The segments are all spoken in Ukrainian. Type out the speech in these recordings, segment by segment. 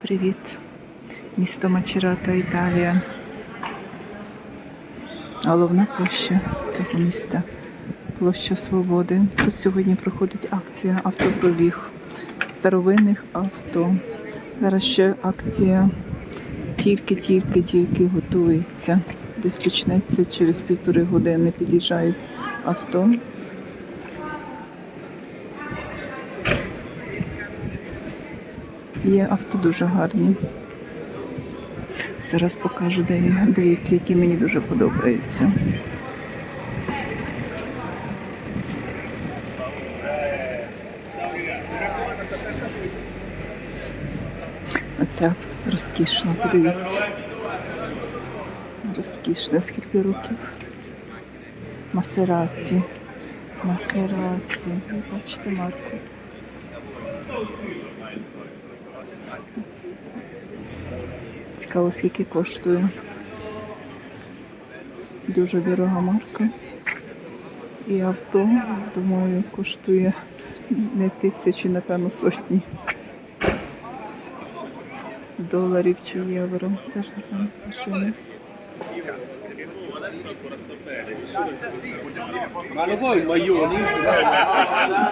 Привіт, місто Мачерата, Італія. Головна площа цього міста. Площа Свободи. Тут сьогодні проходить акція автопробіг старовинних авто. Зараз ще акція тільки-тільки-тільки готується. Десь почнеться через півтори години. Під'їжджають авто. Є авто дуже гарні. Зараз покажу де- деякі, які мені дуже подобаються. Оця розкішна, подивіться. Розкішна, скільки років. Масераті. Масераті. Бачите марку. Цікаво, скільки коштує. Дуже дорога марка. І авто, думаю, коштує не тисячі, напевно, сотні доларів чи євро. Це ж гарна машина.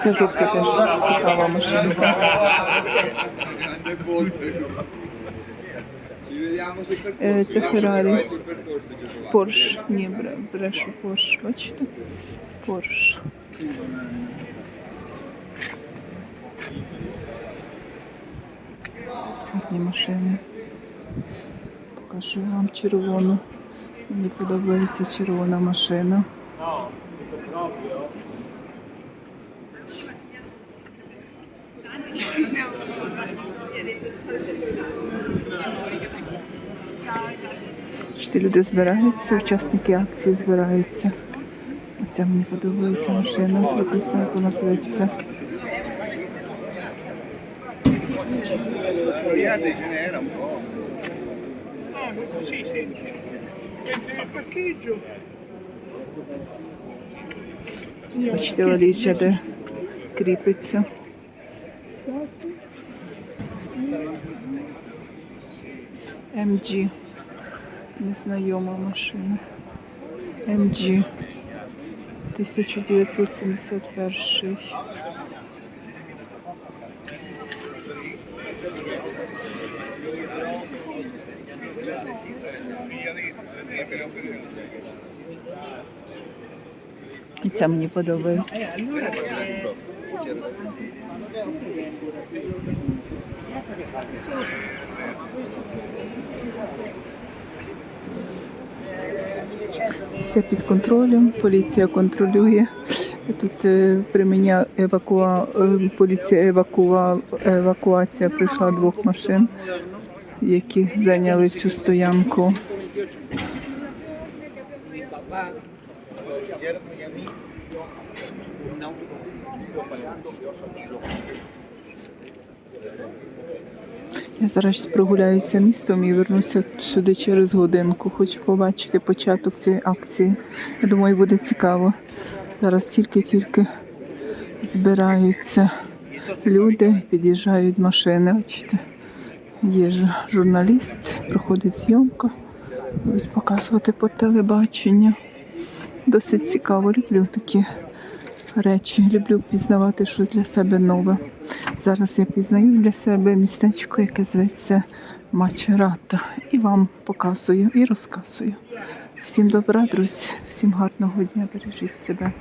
Це жовта теж цікава машина. Е, Це Феррарі. Порш. Ні, брешу Порш. Бачите? Порш. Гарні машини. Покажу вам червону. Мені подобається червона машина. Що люди збираються, учасники акції збираються. Оця мені подобається машина, я не знаю, як вона parcheggio. Бачите, валіча, де кріпиться. MG. Незнайома машина. MG. 1971. І це мені подобається. Все під контролем, поліція контролює. Тут е, при мені евакуа... е, поліція евакуа... евакуація прийшла двох машин, які зайняли цю стоянку. Я зараз прогуляюся містом і вернуся сюди через годинку. Хочу побачити початок цієї акції. Я думаю, буде цікаво. Зараз тільки-тільки збираються люди, під'їжджають машини. Бачите, є ж журналіст, проходить зйомка. Будуть показувати по телебаченню. Досить цікаво. Люблю такі речі. Люблю пізнавати щось для себе нове. Зараз я пізнаю для себе містечко, яке зветься Мачерата. І вам показую і розказую. Всім добра, друзі, всім гарного дня, бережіть себе.